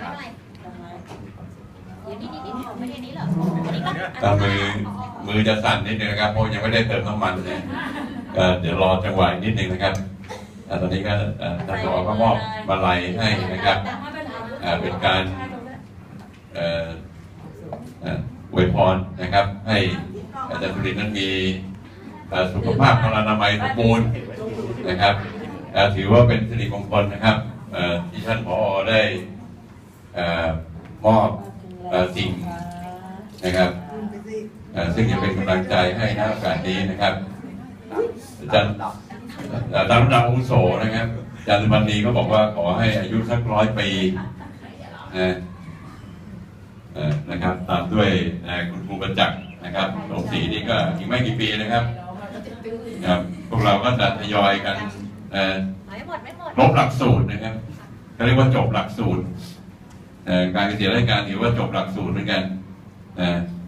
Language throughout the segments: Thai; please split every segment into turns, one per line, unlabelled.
เดี๋ยวนี้นี่นี่ไม่ได้นี้เหรออันนี้ก็
ถ้ามือมือจะสั่นนิดนึงนะครับเพราะยังไม่ได้เติมน้ำมันเนี่ยก็เดี๋ยวรอจังหวะอีกนิดนึงนะครับอ่าตอนนี้ก็เอ่อท่านผอก็มอบมาลัยให้นะครับอ่าเป็นการเอ่อเอ่ออวยพรนะครับ ให้อาจารย์สุรินทร์นั้นมีเอ่อสุขภาพพลานามัยสมบูรณ์นะครับเอ่อถือว่าเป็นสิริมงคลนะครับเอ่อที่ท่านผอได้เอ่อ มอบเอ่อสิ่งนะครับเอ่อซึ่งจะเป็นกำลังใจให้ในโอกาสนี้นะครับอาจารย์เอ่อตามลำดับอาวุโสนะครับอาจารย์สุวรรณีก็บอกว่าขอให้อายุสักร้อยปีนะเอ่อนะครับ ตามด้วยเอ่อคุณครูประจักษ์นะครับสมศรีนี่ก็อีกไม่กี่ปีนะครับครับพวกเราก็จะทยอยกันเอ่อ
ไม่หมดไม่หมด
ลบหลักสูตรนะครับเขาเรียกว่าจบหลักสูตรเอ่อ การเกษียณราชการถือว่าจบหลักสูตรเหมือนกัน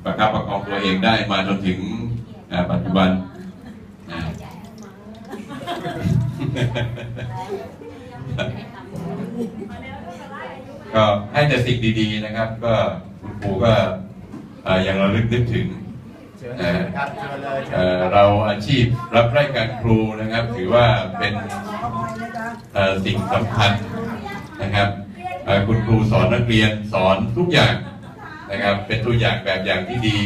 ประคับประคองตัวเองได้มาจนถึงปัจจุบันก็ให้แต่สิ่งดีๆนะครับ ก็คุณครูก็เอ่อยังระลึกนึกถึง
เรา
อาชีพรับราชการครูนะครับ ถือว่าเป็นสิ่งสำคัญนะครับ คุณครูสอนนักเรียนสอนทุกอย่างนะครับ เป็นตัวอย่างแบบอย่างที่ดี